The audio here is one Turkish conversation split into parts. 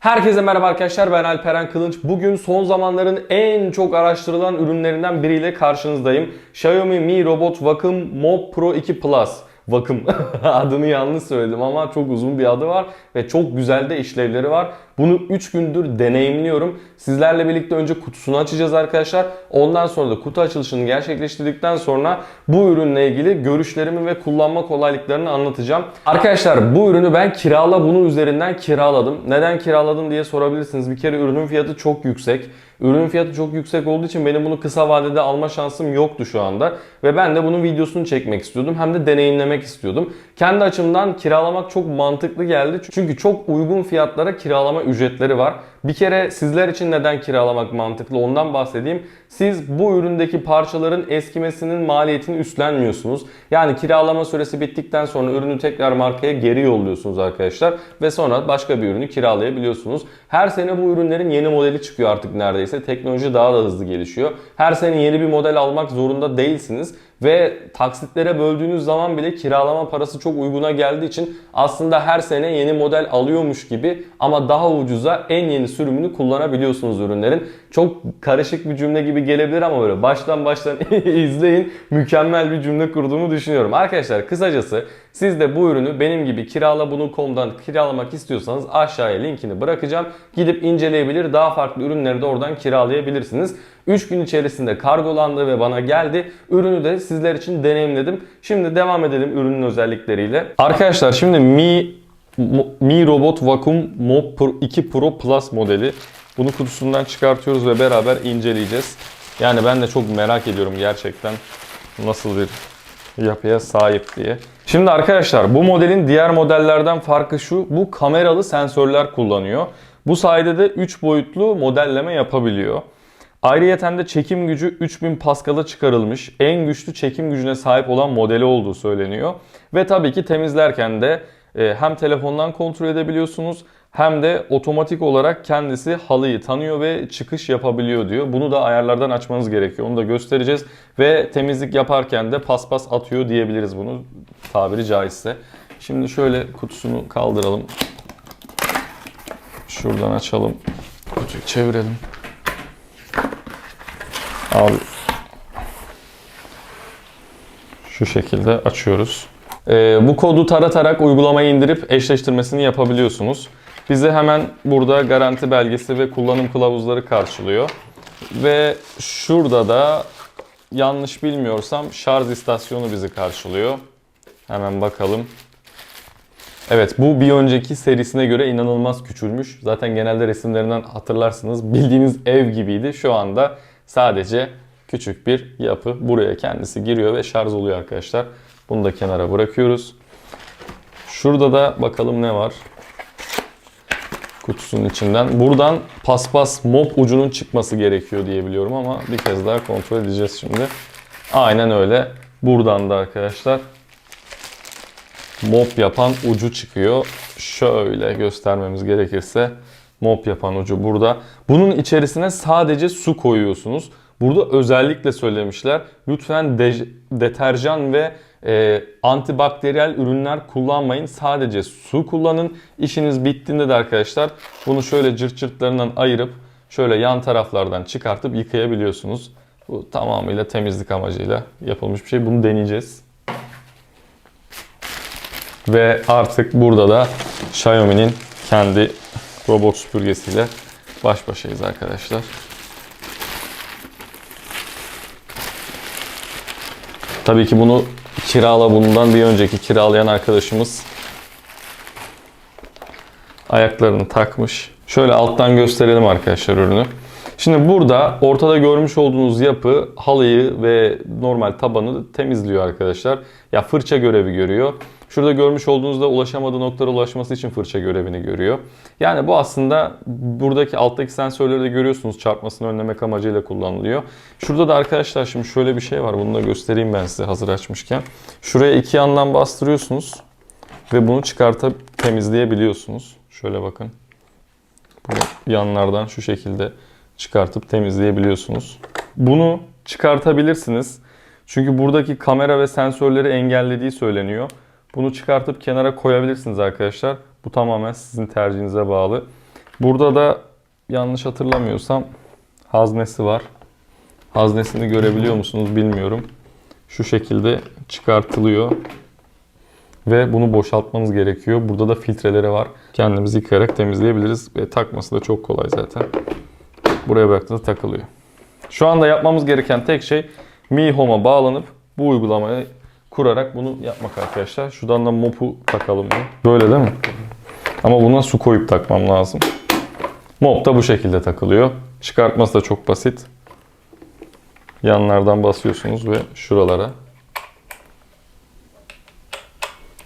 Herkese merhaba arkadaşlar ben Alperen Kılınç. Bugün son zamanların en çok araştırılan ürünlerinden biriyle karşınızdayım. Xiaomi Mi Robot Vacuum Mob Pro 2 Plus. Vakum adını yanlış söyledim ama çok uzun bir adı var ve çok güzel de işlevleri var. Bunu 3 gündür deneyimliyorum. Sizlerle birlikte önce kutusunu açacağız arkadaşlar. Ondan sonra da kutu açılışını gerçekleştirdikten sonra bu ürünle ilgili görüşlerimi ve kullanma kolaylıklarını anlatacağım. Arkadaşlar bu ürünü ben kirala bunu üzerinden kiraladım. Neden kiraladım diye sorabilirsiniz. Bir kere ürünün fiyatı çok yüksek. Ürünün fiyatı çok yüksek olduğu için benim bunu kısa vadede alma şansım yoktu şu anda. Ve ben de bunun videosunu çekmek istiyordum. Hem de deneyimlemek istiyordum. Kendi açımdan kiralamak çok mantıklı geldi. Çünkü çok uygun fiyatlara kiralama ücretleri var. Bir kere sizler için neden kiralamak mantıklı ondan bahsedeyim. Siz bu üründeki parçaların eskimesinin maliyetini üstlenmiyorsunuz. Yani kiralama süresi bittikten sonra ürünü tekrar markaya geri yolluyorsunuz arkadaşlar. Ve sonra başka bir ürünü kiralayabiliyorsunuz. Her sene bu ürünlerin yeni modeli çıkıyor artık neredeyse. Teknoloji daha da hızlı gelişiyor. Her sene yeni bir model almak zorunda değilsiniz. Ve taksitlere böldüğünüz zaman bile kiralama parası çok uyguna geldiği için aslında her sene yeni model alıyormuş gibi ama daha ucuza en yeni sürümünü kullanabiliyorsunuz ürünlerin. Çok karışık bir cümle gibi gelebilir ama böyle baştan baştan izleyin. Mükemmel bir cümle kurduğumu düşünüyorum. Arkadaşlar kısacası siz de bu ürünü benim gibi kirala bunu.com'dan kiralamak istiyorsanız aşağıya linkini bırakacağım. Gidip inceleyebilir daha farklı ürünleri de oradan kiralayabilirsiniz. 3 gün içerisinde kargolandı ve bana geldi. Ürünü de sizler için deneyimledim. Şimdi devam edelim ürünün özellikleriyle. Arkadaşlar şimdi Mi Mi Robot Vacuum Mob Pro 2 Pro Plus modeli. Bunu kutusundan çıkartıyoruz ve beraber inceleyeceğiz. Yani ben de çok merak ediyorum gerçekten nasıl bir yapıya sahip diye. Şimdi arkadaşlar bu modelin diğer modellerden farkı şu. Bu kameralı sensörler kullanıyor. Bu sayede de 3 boyutlu modelleme yapabiliyor. Ayrıyeten de çekim gücü 3000 Pascal'a çıkarılmış. En güçlü çekim gücüne sahip olan modeli olduğu söyleniyor. Ve tabii ki temizlerken de e, hem telefondan kontrol edebiliyorsunuz hem de otomatik olarak kendisi halıyı tanıyor ve çıkış yapabiliyor diyor. Bunu da ayarlardan açmanız gerekiyor. Onu da göstereceğiz. Ve temizlik yaparken de paspas atıyor diyebiliriz bunu tabiri caizse. Şimdi şöyle kutusunu kaldıralım. Şuradan açalım. Kutuyu çevirelim. Abi şu şekilde açıyoruz. Ee, bu kodu taratarak uygulamayı indirip eşleştirmesini yapabiliyorsunuz. Bize hemen burada garanti belgesi ve kullanım kılavuzları karşılıyor. Ve şurada da yanlış bilmiyorsam şarj istasyonu bizi karşılıyor. Hemen bakalım. Evet bu bir önceki serisine göre inanılmaz küçülmüş. Zaten genelde resimlerinden hatırlarsınız bildiğiniz ev gibiydi. Şu anda sadece küçük bir yapı. Buraya kendisi giriyor ve şarj oluyor arkadaşlar. Bunu da kenara bırakıyoruz. Şurada da bakalım ne var kutusunun içinden. Buradan paspas mop ucunun çıkması gerekiyor diye biliyorum ama bir kez daha kontrol edeceğiz şimdi. Aynen öyle. Buradan da arkadaşlar mop yapan ucu çıkıyor. Şöyle göstermemiz gerekirse mop yapan ucu burada. Bunun içerisine sadece su koyuyorsunuz. Burada özellikle söylemişler. Lütfen de- deterjan ve e, antibakteriyel ürünler kullanmayın. Sadece su kullanın. İşiniz bittiğinde de arkadaşlar bunu şöyle cırt cırtlarından ayırıp şöyle yan taraflardan çıkartıp yıkayabiliyorsunuz. Bu tamamıyla temizlik amacıyla yapılmış bir şey. Bunu deneyeceğiz. Ve artık burada da Xiaomi'nin kendi robot süpürgesiyle baş başayız arkadaşlar. Tabii ki bunu kirala bundan bir önceki kiralayan arkadaşımız ayaklarını takmış. Şöyle alttan gösterelim arkadaşlar ürünü. Şimdi burada ortada görmüş olduğunuz yapı halıyı ve normal tabanı temizliyor arkadaşlar. Ya fırça görevi görüyor. Şurada görmüş olduğunuzda ulaşamadığı noktalara ulaşması için fırça görevini görüyor. Yani bu aslında buradaki alttaki sensörleri de görüyorsunuz çarpmasını önlemek amacıyla kullanılıyor. Şurada da arkadaşlar şimdi şöyle bir şey var. Bunu da göstereyim ben size hazır açmışken. Şuraya iki yandan bastırıyorsunuz ve bunu çıkartıp temizleyebiliyorsunuz. Şöyle bakın. Bunu yanlardan şu şekilde çıkartıp temizleyebiliyorsunuz. Bunu çıkartabilirsiniz. Çünkü buradaki kamera ve sensörleri engellediği söyleniyor. Bunu çıkartıp kenara koyabilirsiniz arkadaşlar. Bu tamamen sizin tercihinize bağlı. Burada da yanlış hatırlamıyorsam haznesi var. Haznesini görebiliyor musunuz bilmiyorum. Şu şekilde çıkartılıyor. Ve bunu boşaltmanız gerekiyor. Burada da filtreleri var. Kendimizi yıkayarak temizleyebiliriz. Ve takması da çok kolay zaten. Buraya bıraktığınızda takılıyor. Şu anda yapmamız gereken tek şey Mi Home'a bağlanıp bu uygulamayı kurarak bunu yapmak arkadaşlar. Şuradan da mopu takalım. bunu. Böyle değil mi? Ama buna su koyup takmam lazım. Mop da bu şekilde takılıyor. Çıkartması da çok basit. Yanlardan basıyorsunuz ve şuralara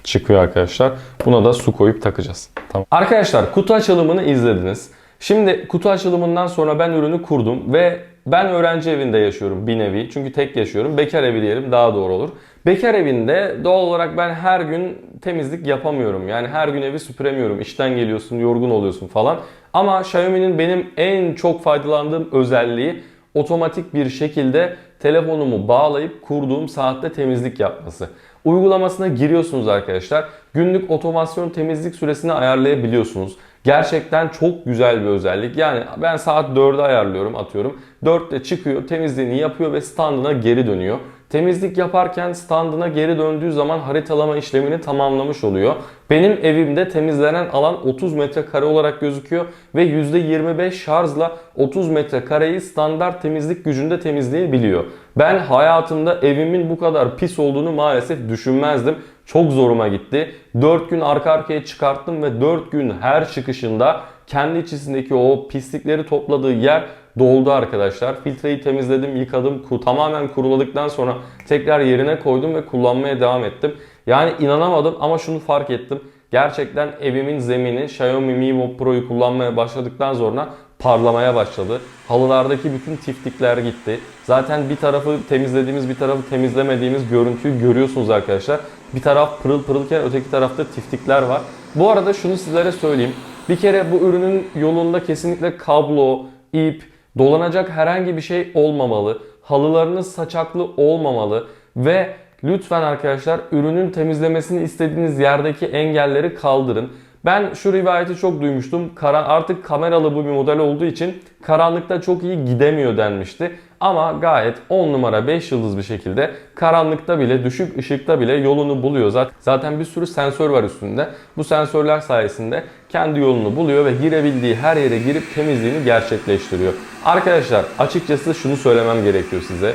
çıkıyor arkadaşlar. Buna da su koyup takacağız. Tamam. Arkadaşlar kutu açılımını izlediniz. Şimdi kutu açılımından sonra ben ürünü kurdum ve ben öğrenci evinde yaşıyorum bir nevi. Çünkü tek yaşıyorum. Bekar evi diyelim daha doğru olur. Bekar evinde doğal olarak ben her gün temizlik yapamıyorum. Yani her gün evi süpüremiyorum. İşten geliyorsun, yorgun oluyorsun falan. Ama Xiaomi'nin benim en çok faydalandığım özelliği otomatik bir şekilde telefonumu bağlayıp kurduğum saatte temizlik yapması. Uygulamasına giriyorsunuz arkadaşlar. Günlük otomasyon temizlik süresini ayarlayabiliyorsunuz. Gerçekten çok güzel bir özellik. Yani ben saat 4'e ayarlıyorum atıyorum. 4'te çıkıyor, temizliğini yapıyor ve standına geri dönüyor. Temizlik yaparken standına geri döndüğü zaman haritalama işlemini tamamlamış oluyor. Benim evimde temizlenen alan 30 metrekare olarak gözüküyor ve %25 şarjla 30 metrekareyi standart temizlik gücünde temizleyebiliyor. Ben hayatımda evimin bu kadar pis olduğunu maalesef düşünmezdim. Çok zoruma gitti. 4 gün arka arkaya çıkarttım ve 4 gün her çıkışında kendi içindeki o pislikleri topladığı yer doldu arkadaşlar. Filtreyi temizledim, yıkadım. Tamamen kuruladıktan sonra tekrar yerine koydum ve kullanmaya devam ettim. Yani inanamadım ama şunu fark ettim. Gerçekten evimin zemini Xiaomi Mi Pro'yu kullanmaya başladıktan sonra parlamaya başladı. Halılardaki bütün tiftikler gitti. Zaten bir tarafı temizlediğimiz bir tarafı temizlemediğimiz görüntüyü görüyorsunuz arkadaşlar. Bir taraf pırıl pırılken öteki tarafta tiftikler var. Bu arada şunu sizlere söyleyeyim. Bir kere bu ürünün yolunda kesinlikle kablo, ip, dolanacak herhangi bir şey olmamalı. Halılarınız saçaklı olmamalı ve lütfen arkadaşlar ürünün temizlemesini istediğiniz yerdeki engelleri kaldırın. Ben şu rivayeti çok duymuştum. Kara, artık kameralı bu bir model olduğu için karanlıkta çok iyi gidemiyor denmişti. Ama gayet 10 numara 5 yıldız bir şekilde karanlıkta bile düşük ışıkta bile yolunu buluyor. Zaten bir sürü sensör var üstünde. Bu sensörler sayesinde kendi yolunu buluyor ve girebildiği her yere girip temizliğini gerçekleştiriyor. Arkadaşlar açıkçası şunu söylemem gerekiyor size.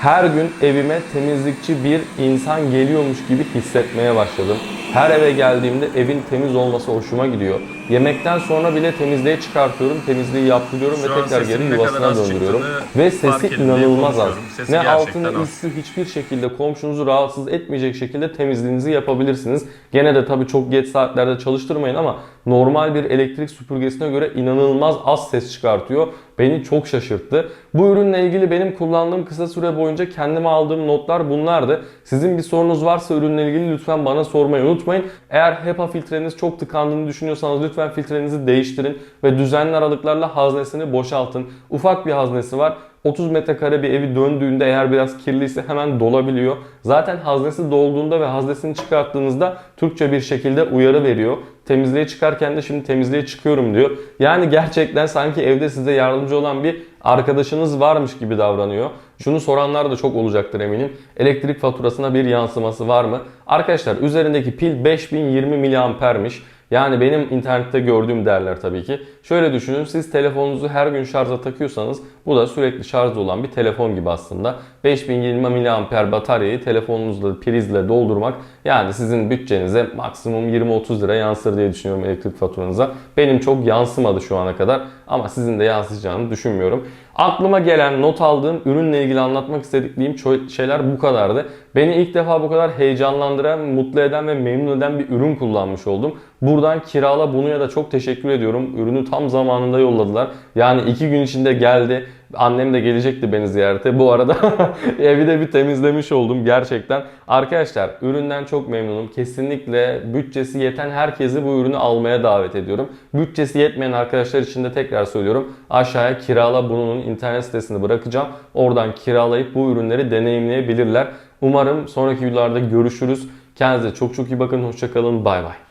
Her gün evime temizlikçi bir insan geliyormuş gibi hissetmeye başladım. Her eve geldiğimde evin temiz olması hoşuma gidiyor. Yemekten sonra bile temizliğe çıkartıyorum, temizliği yaptırıyorum Şu ve tekrar geri yuvasına döndürüyorum. Ve sesi inanılmaz az. Sesi Ne altını az. üstü hiçbir şekilde komşunuzu rahatsız etmeyecek şekilde temizliğinizi yapabilirsiniz. Gene de tabii çok geç saatlerde çalıştırmayın ama normal bir elektrik süpürgesine göre inanılmaz az ses çıkartıyor. Beni çok şaşırttı. Bu ürünle ilgili benim kullandığım kısa süre boyunca kendime aldığım notlar bunlardı. Sizin bir sorunuz varsa ürünle ilgili lütfen bana sormayı unutmayın. Eğer HEPA filtreniz çok tıkandığını düşünüyorsanız lütfen filtrenizi değiştirin ve düzenli aralıklarla haznesini boşaltın. Ufak bir haznesi var. 30 metrekare bir evi döndüğünde eğer biraz kirliyse hemen dolabiliyor. Zaten haznesi dolduğunda ve haznesini çıkarttığınızda Türkçe bir şekilde uyarı veriyor. Temizliğe çıkarken de şimdi temizliğe çıkıyorum diyor. Yani gerçekten sanki evde size yardımcı olan bir arkadaşınız varmış gibi davranıyor. Şunu soranlar da çok olacaktır eminim. Elektrik faturasına bir yansıması var mı? Arkadaşlar üzerindeki pil 5020 miliampermiş. Yani benim internette gördüğüm değerler tabii ki. Şöyle düşünün siz telefonunuzu her gün şarja takıyorsanız bu da sürekli şarjda olan bir telefon gibi aslında. 5020 mAh bataryayı telefonunuzla prizle doldurmak yani sizin bütçenize maksimum 20-30 lira yansır diye düşünüyorum elektrik faturanıza. Benim çok yansımadı şu ana kadar ama sizin de yansıyacağını düşünmüyorum. Aklıma gelen, not aldığım, ürünle ilgili anlatmak istediklerim ço- şeyler bu kadardı. Beni ilk defa bu kadar heyecanlandıran, mutlu eden ve memnun eden bir ürün kullanmış oldum. Buradan Kirala Bunu'ya da çok teşekkür ediyorum. Ürünü tam zamanında yolladılar. Yani iki gün içinde geldi. Annem de gelecekti beni ziyarete. Bu arada evi de bir temizlemiş oldum gerçekten. Arkadaşlar üründen çok memnunum. Kesinlikle bütçesi yeten herkesi bu ürünü almaya davet ediyorum. Bütçesi yetmeyen arkadaşlar için de tekrar söylüyorum. Aşağıya Kirala Bunu'nun internet sitesini bırakacağım. Oradan kiralayıp bu ürünleri deneyimleyebilirler. Umarım sonraki videolarda görüşürüz. Kendinize çok çok iyi bakın. Hoşçakalın. Bay bay.